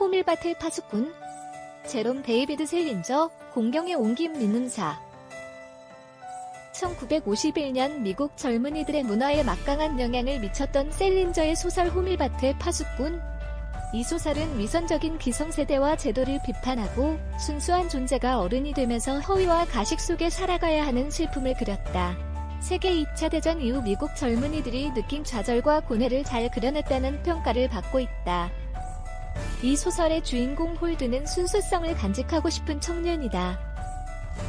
호밀밭의 파수꾼 제롬 데이비드 셀린저 공경의 옮김 민음사 1951년 미국 젊은이들의 문화에 막강한 영향을 미쳤던 셀린저의 소설 호밀밭의 파수꾼 이 소설은 위선적인 기성세대와 제도를 비판하고 순수한 존재가 어른이 되면서 허위와 가식 속에 살아가야 하는 슬픔을 그렸다. 세계 2차 대전 이후 미국 젊은이들이 느낀 좌절과 고뇌를 잘 그려냈다는 평가를 받고 있다. 이 소설의 주인공 홀드는 순수성을 간직하고 싶은 청년이다.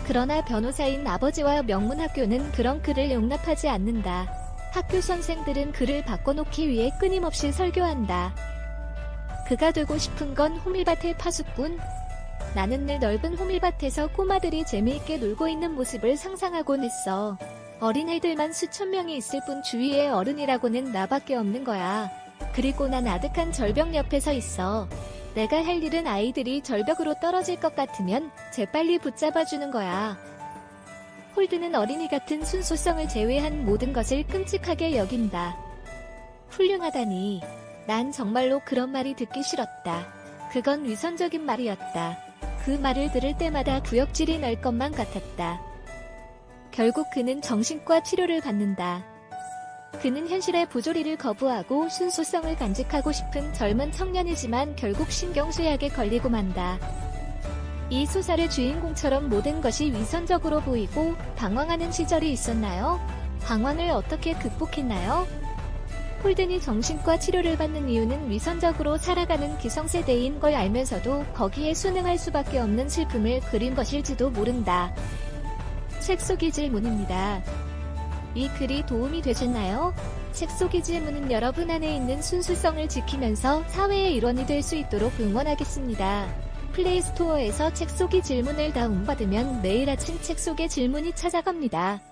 그러나 변호사인 아버지와 명문학교는 그런 그를 용납하지 않는다. 학교 선생들은 그를 바꿔놓기 위해 끊임없이 설교한다. 그가 되고 싶은 건 호밀밭의 파수꾼. 나는 늘 넓은 호밀밭에서 꼬마들이 재미있게 놀고 있는 모습을 상상하곤 했어. 어린애들만 수천 명이 있을 뿐 주위에 어른이라고는 나밖에 없는 거야. 그리고 난 아득한 절벽 옆에 서 있어. 내가 할 일은 아이들이 절벽으로 떨어질 것 같으면 재빨리 붙잡아주는 거야. 홀드는 어린이 같은 순수성을 제외한 모든 것을 끔찍하게 여긴다. 훌륭하다니. 난 정말로 그런 말이 듣기 싫었다. 그건 위선적인 말이었다. 그 말을 들을 때마다 구역질이 날 것만 같았다. 결국 그는 정신과 치료를 받는다. 그는 현실의 부조리를 거부하고 순수성을 간직하고 싶은 젊은 청년이지만 결국 신경쇠약에 걸리고 만다. 이 소설의 주인공처럼 모든 것이 위선적으로 보이고 방황하는 시절이 있었나요? 방황을 어떻게 극복했나요? 홀든이 정신과 치료를 받는 이유는 위선적으로 살아가는 기성세대인 걸 알면서도 거기에 순응할 수밖에 없는 슬픔을 그린 것일지도 모른다. 책 속의 질문입니다. 이 글이 도움이 되셨나요? 책 속의 질문은 여러분 안에 있는 순수성을 지키면서 사회의 일원이 될 수 있도록 응원하겠습니다. 플레이스토어에서 책 속의 질문을 다운받으면 매일 아침 책 속의 질문이 찾아갑니다.